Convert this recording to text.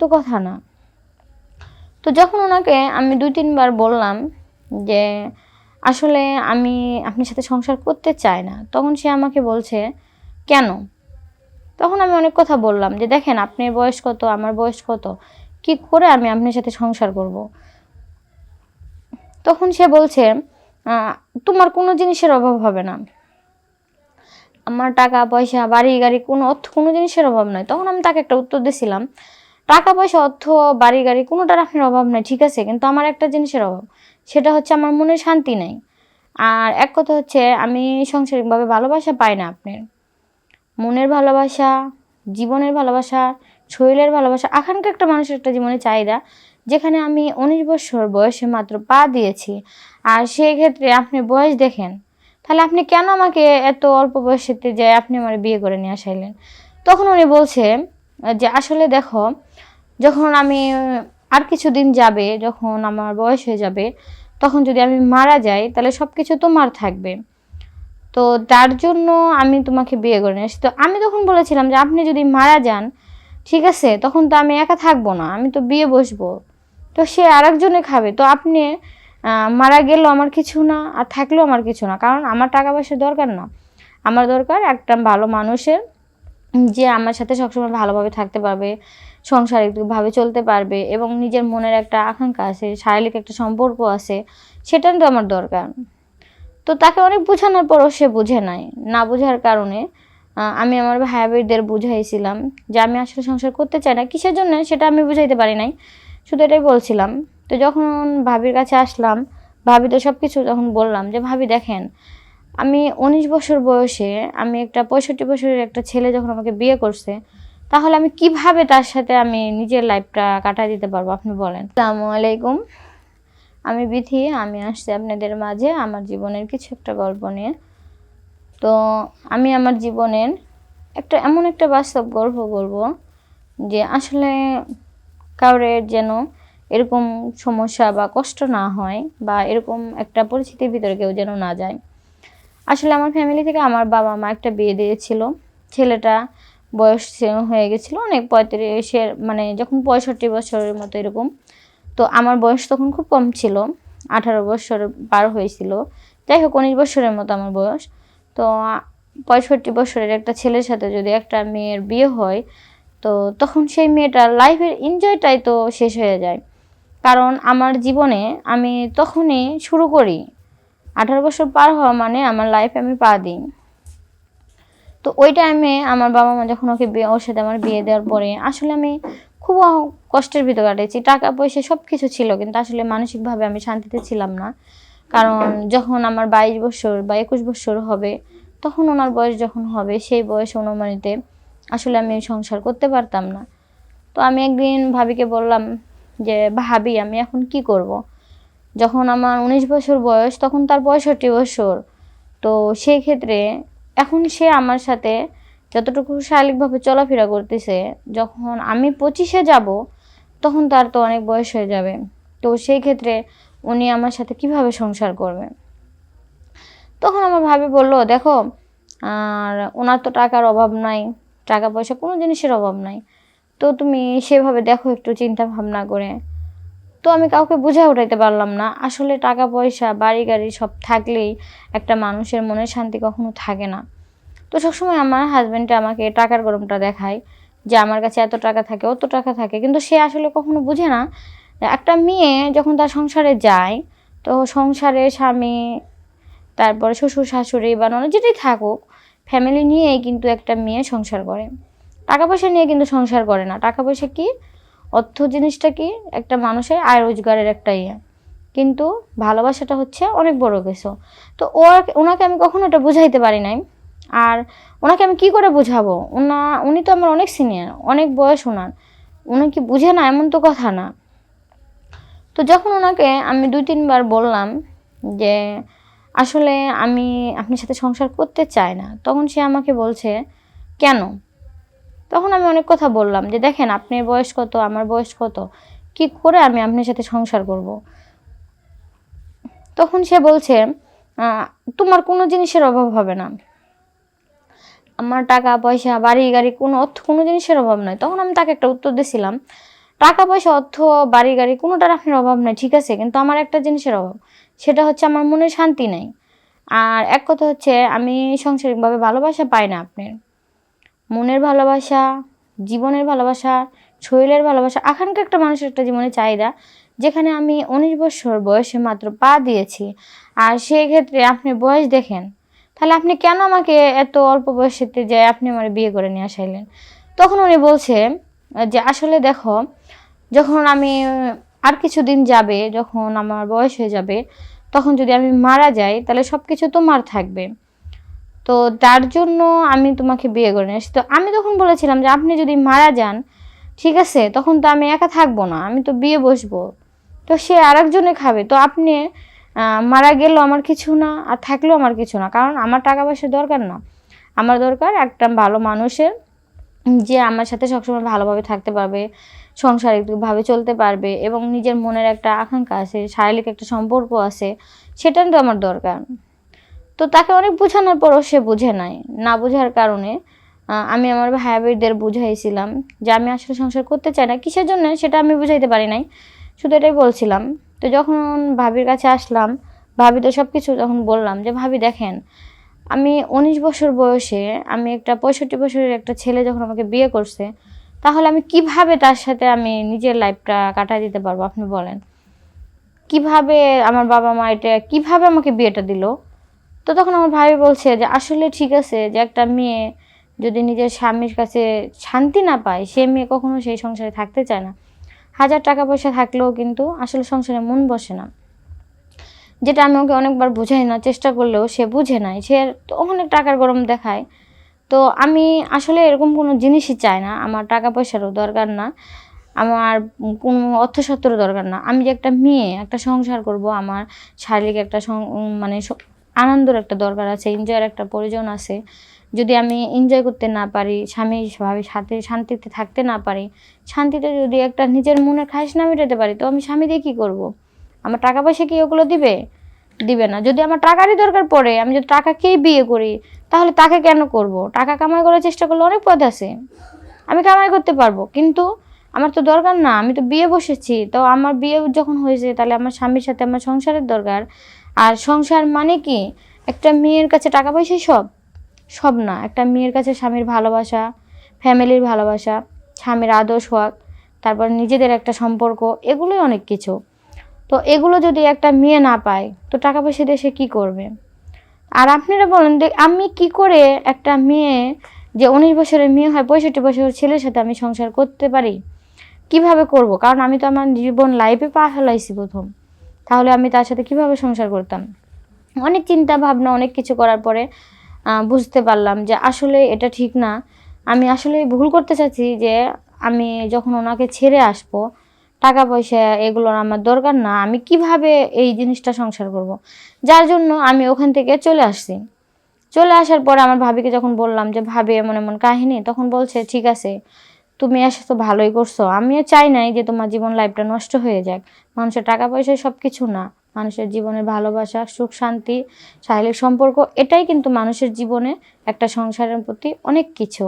তো কথা না। তো যখন ওনাকে আমি দুই, তিনবার বললাম যে, আসলে আমি আপনার সাথে সংসার করতে চাই না। তখন সে আমাকে বলছে, কেন? তখন আমি অনেক কথা বললাম যে, দেখেন, আপনার বয়স কত, আমার বয়স কত, কি করে আমি আপনার সাথে সংসার করব? তখন সে বলছে তোমার কোনো জিনিসের অভাব হবে না। আমার টাকা পয়সা বাড়ি গাড়ি কোনো অর্থ কোনো জিনিসের অভাব নয় তখন আমি তাকে একটা উত্তর দিয়েছিলাম টাকা পয়সা, অর্থ, বাড়ি, গাড়ি, কোনোটার আপনার অভাব নাই, ঠিক আছে? কিন্তু আমার একটা জিনিসের অভাব, সেটা হচ্ছে আমার মনে শান্তি নেই। আর এক কথা হচ্ছে, আমি সাংসারিকভাবে ভালোবাসা পাই না আপনার। মনের ভালোবাসা, জীবনের ভালোবাসা, শরীরের ভালোবাসা আখানকার একটা মানুষের একটা জীবনে চাহিদা, যেখানে আমি উনিশ বছর বয়সে মাত্র পা দিয়েছি। আর সেই ক্ষেত্রে আপনি বয়স দেখেন, তাহলে আপনি কেন আমাকে এত অল্প বয়সেতে যে আপনি আমার বিয়ে করে নিয়ে আসাইলেন? তখন উনি বলছে যে আসলে দেখো, যখন আমি আর কিছুদিন যাবে, যখন আমার বয়স হয়ে যাবে, তখন যদি আমি মারা যাই, তাহলে সব কিছু তোমার থাকবে। তো তার জন্য আমি তোমাকে বিয়ে করে নিয়ে তো আমি তখন বলেছিলাম যে, আপনি যদি মারা যান, ঠিক আছে, তখন তো আমি একা থাকব না, আমি তো বিয়ে বসবো। তো সে আরেকজনে খাবে। তো আপনি মারা গেলেও আমার কিছু না, আর থাকলেও আমার কিছু না, কারণ আমার টাকা পয়সার দরকার না। আমার দরকার একটা ভালো মানুষের যে আমার সাথে সবসময় ভালোভাবে থাকতে পারবে, সংসারিকভাবে চলতে পারবে এবং নিজের মনের একটা আকাঙ্ক্ষা আছে, শারীরিক একটা সম্পর্ক আছে, সেটা তো আমার দরকার। তো তাকে অনেক বোঝানোর পরও সে বুঝে নাই। না বোঝার কারণে আমি আমার ভাই ভাইদের বুঝাইছিলাম যে আমি আসলে সংসার করতে চাই না। কিসের জন্য সেটা আমি বুঝাইতে পারি নাই, শুধু এটাই বলছিলাম। তো যখন ভাবির কাছে আসলাম, ভাবি তো সব কিছু যখন বললাম যে, ভাবি দেখেন আমি উনিশ বছর বয়সে আমি একটা পঁয়ষট্টি বছরের একটা ছেলে যখন আমাকে বিয়ে করছে, তাহলে আমি কীভাবে তার সাথে আমি নিজের লাইফটা কাটায় দিতে পারব? আপনি বলেন। আসসালামু আলাইকুম। আমি বিথি আমি আসছি আপনাদের মাঝে আমার জীবনের কিছু একটা গল্প নিয়ে। তো আমি আমার জীবনের একটা এমন একটা বাস্তব গল্প বলব যে আসলে কাউরের যেন এরকম সমস্যা বা কষ্ট না হয় বা এরকম একটা পরিস্থিতির ভিতরে কেউ যেন না যায়। আসলে আমার ফ্যামিলি থেকে আমার বাবা মা একটা বিয়ে দিয়েছিল। ছেলেটা বয়স হয়ে গেছিল অনেক পঁয়ত্রিশের মানে যখন পঁয়ষট্টি বছরের মতো এরকম। তো আমার বয়স তখন খুব কম ছিল, আঠারো বছর পার হয়েছিল। যাই হোক, উনিশ বছরের মতো আমার বয়স। তো পঁয়ষট্টি বছরের একটা ছেলের সাথে যদি একটা মেয়ের বিয়ে হয়, তো তখন সেই মেয়েটার লাইফের এনজয়টাই তো শেষ হয়ে যায়। কারণ আমার জীবনে আমি তখনই শুরু করি আঠারো বছর পার হওয়া মানে আমার লাইফে আমি পা দিই তো ওই টাইমে আমার বাবা মা যখন ওকে বিয়ে, ওর সাথে আমার বিয়ে দেওয়ার পরে আসলে আমি খুব কষ্টের ভিতর কাটিয়েছি। টাকা, পয়সা সব কিছু ছিল, কিন্তু আসলে মানসিকভাবে আমি শান্তিতে ছিলাম না। কারণ যখন আমার বাইশ বছর বা একুশ বছর হবে, তখন ওনার বয়স যখন হবে, সেই বয়স অনুমানিতে আসলে আমি সংসার করতে পারতাম না। তো আমি একদিন ভাবিকে বললাম যে, ভাবি, আমি এখন কি করব। যখন আমার উনিশ বছর বয়স, তখন তার পঁয়ষট্টি বছর। তো সেই ক্ষেত্রে এখন সে আমার সাথে যতটুকু শারীরিকভাবে চলাফেরা করতেছে, যখন আমি পঁচিশে যাব, তখন তার তো অনেক বয়স হয়ে যাবে। তো সেই ক্ষেত্রে উনি আমার সাথে কীভাবে সংসার করবে? তখন আমার ভাবি বলল, দেখো, আর ওনার তো টাকার অভাব নাই, টাকা পয়সা কোনো জিনিসের অভাব নাই। তো তুমি সেভাবে দেখো একটু চিন্তা ভাবনা করে। তো আমি কাউকে বুঝায় উঠাইতে পারলাম না। আসলে টাকা, পয়সা, বাড়ি, গাড়ি সব থাকলেই একটা মানুষের মনে শান্তি কখনো থাকে না। তো সবসময় আমার হাজব্যান্ডটা আমাকে টাকার গরমটা দেখায় যে আমার কাছে এত টাকা থাকে, অত টাকা থাকে। কিন্তু সে আসলে কখনো বুঝে না। একটা মেয়ে যখন তার সংসারে যায়, তো সংসারে স্বামী, তারপরে শ্বশুর, শাশুড়ি বা ননদ যেটাই থাকুক ফ্যামিলি নিয়েই কিন্তু একটা মেয়ে সংসার করে। টাকা পয়সা নিয়ে কিন্তু সংসার করে না। টাকা পয়সা কি? অর্থ জিনিসটা কি? একটা মানুষের আয় রোজগারের একটা ইয়ে। কিন্তু ভালোবাসাটা হচ্ছে অনেক বড় কিছু। তো ওর ওনাকে আমি কখনো এটা বুঝাইতে পারি নাই। আর ওনাকে আমি কি করে বুঝাবো? ওনা, উনি তো আমার অনেক সিনিয়র অনেক বয়স ওনার। উনি কি বুঝে না এমন তো কথা না। তো যখন ওনাকে আমি দুই, তিনবার বললাম যে, আসলে আমি আপনার সাথে সংসার করতে চাই না। তখন সে আমাকে বলছে, কেন? তখন আমি অনেক কথা বললাম যে, দেখেন, আপনার বয়স কত, আমার বয়স কত? কি করে আমি আপনার সাথে সংসার করব? তখন সে বলছে তোমার কোনো জিনিসের অভাব হবে না। আমার টাকা পয়সা, বাড়ি, গাড়ি, কোনো অর্থ, কোনো জিনিসের অভাব নয় তখন আমি তাকে একটা উত্তর দিয়েছিলাম টাকা পয়সা, অর্থ, বাড়ি, গাড়ি, কোনোটার আপনার অভাব নাই, ঠিক আছে? কিন্তু আমার একটা জিনিসের অভাব, সেটা হচ্ছে আমার মনে শান্তি নেই। আর এক কথা হচ্ছে, আমি সাংসারিকভাবে ভালোবাসা পাই না আপনার। মনের ভালোবাসা, জীবনের ভালোবাসা, শরীরের ভালোবাসা আখানকার একটা মানুষের একটা জীবনে চাহিদা, যেখানে আমি উনিশ বছর বয়সে মাত্র পা দিয়েছি। আর সেই ক্ষেত্রে আপনি বয়স দেখেন, তাহলে আপনি কেন আমাকে এত অল্প বয়সেতে যে আপনি আমার বিয়ে করে নিয়ে আসাইলেন? তখন উনি বলছে যে, আসলে দেখো, যখন আমি আর কিছুদিন যাবে, যখন আমার বয়স হয়ে যাবে, তখন যদি আমি মারা যাই, তাহলে সব কিছু তোমার থাকবে। তো তার জন্য আমি তোমাকে বিয়ে করে নিয়ে তো আমি তখন বলেছিলাম যে, আপনি যদি মারা যান, ঠিক আছে, তখন তো আমি একা থাকব না, আমি তো বিয়ে বসবো। তো সে আরেকজনে খাবে। তো আপনি মারা গেলেও আমার কিছু না, আর থাকলেও আমার কিছু না, কারণ আমার টাকা পয়সা দরকার না। আমার দরকার একটা ভালো মানুষের, যে আমার সাথে সবসময় ভালোভাবে থাকতে পারবে, সাংসারিকভাবে চলতে পারবে, এবং নিজের মনের একটা আকাঙ্ক্ষা আছে, শারীরিক একটা সম্পর্ক আছে, সেটা তো আমার দরকার। তো তাকে অনেক বোঝানোর পরও সে বুঝে নাই। না বোঝার কারণে আমি আমার ভাই ভাইদের বুঝাইছিলাম যে আমি আসলে সংসার করতে চাই না। কিসের জন্য সেটা আমি বুঝাইতে পারি নাই। শুধু এটাই বলছিলাম। তো যখন ভাবির কাছে আসলাম, ভাবি তো সব কিছু যখন বললাম যে, ভাবি, দেখেন, আমি উনিশ বছর বয়সে আমি একটা পঁয়ষট্টি বছরের একটা ছেলে যখন আমাকে বিয়ে করছে, তাহলে আমি কীভাবে তার সাথে আমি নিজের লাইফটা কাটাই দিতে পারব? আপনি বলেন। কীভাবে আমার বাবা মা এটা, কীভাবে আমাকে বিয়েটা দিল? তো তখন আমার ভাই বলছে যে, আসলে ঠিক আছে যে একটা মেয়ে যদি নিজের স্বামীর কাছে শান্তি না পায়, সে মেয়ে কখনো সেই সংসারে থাকতে চায় না। হাজার টাকা পয়সা থাকলেও কিন্তু আসলে সংসারে মন বসে না। যেটা আমি ওকে অনেকবার বুঝাই না, চেষ্টা করলেও সে বুঝে নাই। সে তো অনেক টাকার গরম দেখায়। তো আমি আসলে এরকম কোনো জিনিসই চাই না। আমার টাকা পয়সারও দরকার না। আমার কোনো অর্থসত্ত্বরও দরকার না। আমি যে একটা মেয়ে, একটা সংসার করব, আমার শারীরিক একটা মানে আনন্দের একটা দরকার আছে এনজয়ের একটা প্রয়োজন আছে। যদি আমি এনজয় করতে না পারি, স্বামী ভাবে সাথে, শান্তিতে থাকতে না পারি, শান্তিতে যদি একটা নিজের মনের খাইশ না মেটাতে পারি, তো আমি স্বামী দিয়ে কী করব? আমার টাকা পয়সা কি ওগুলো দিবে? দিবে না। যদি আমার টাকারই দরকার পড়ে, আমি যদি টাকা টাকাকেই বিয়ে করি, তাহলে তাকে কেন করব? টাকা কামাই করার চেষ্টা করলে অনেক পথ আছে। আমি কামাই করতে পারব, কিন্তু আমার তো দরকার না। আমি তো বিয়ে বসেছি, তো আমার বিয়ে যখন হয়েছে, তাহলে আমার স্বামীর সাথে আমার সংসারের দরকার। আর সংসার মানে কি? একটা মেয়ের কাছে টাকা পয়সাই সব? সব না। একটা মেয়ের কাছে স্বামীর ভালোবাসা, ফ্যামিলির ভালোবাসা, স্বামীর আদর্শ হক তারপর নিজেদের একটা সম্পর্ক, এগুলোই অনেক কিছু। তো এগুলো যদি একটা মেয়ে না পায়, তো টাকা পয়সা দিয়ে সে কী করবে? আর আপনারা বলেন যে আমি কি করে একটা মেয়ে, যে উনিশ বছরের মেয়ে হয়, পঁয়ষট্টি বছরের ছেলের সাথে আমি সংসার করতে পারি? কীভাবে করব? কারণ আমি তো আমার জীবন লাইফে পা ফেলাইছি প্রথম। তাহলে আমি তার সাথে কীভাবে সংসার করতাম? অনেক চিন্তা ভাবনা, অনেক কিছু করার পরে বুঝতে পারলাম যে আসলে এটা ঠিক না। আমি আসলে ভুল করতে চাচ্ছি যে আমি যখন ওনাকে ছেড়ে আসব, টাকা পয়সা এগুলোর আমার দরকার না, আমি কীভাবে এই জিনিসটা সংসার করব। যার জন্য আমি ওখান থেকে চলে আসছি। চলে আসার পরে আমার ভাবিকে যখন বললাম যে, ভাবি, এমন এমন কাহিনী? তখন বলছে, ঠিক আছে। তুমি তো ভালোই করছ। আমিও চাই নাই যে তোমার জীবন লাইফটা নষ্ট হয়ে যাক। মানুষের টাকা পয়সা সব কিছু না। মানুষের জীবনের ভালোবাসা, সুখ, শান্তি, শারীরিক সম্পর্ক, এটাই কিন্তু মানুষের জীবনে একটা সংসারের প্রতি অনেক কিছু।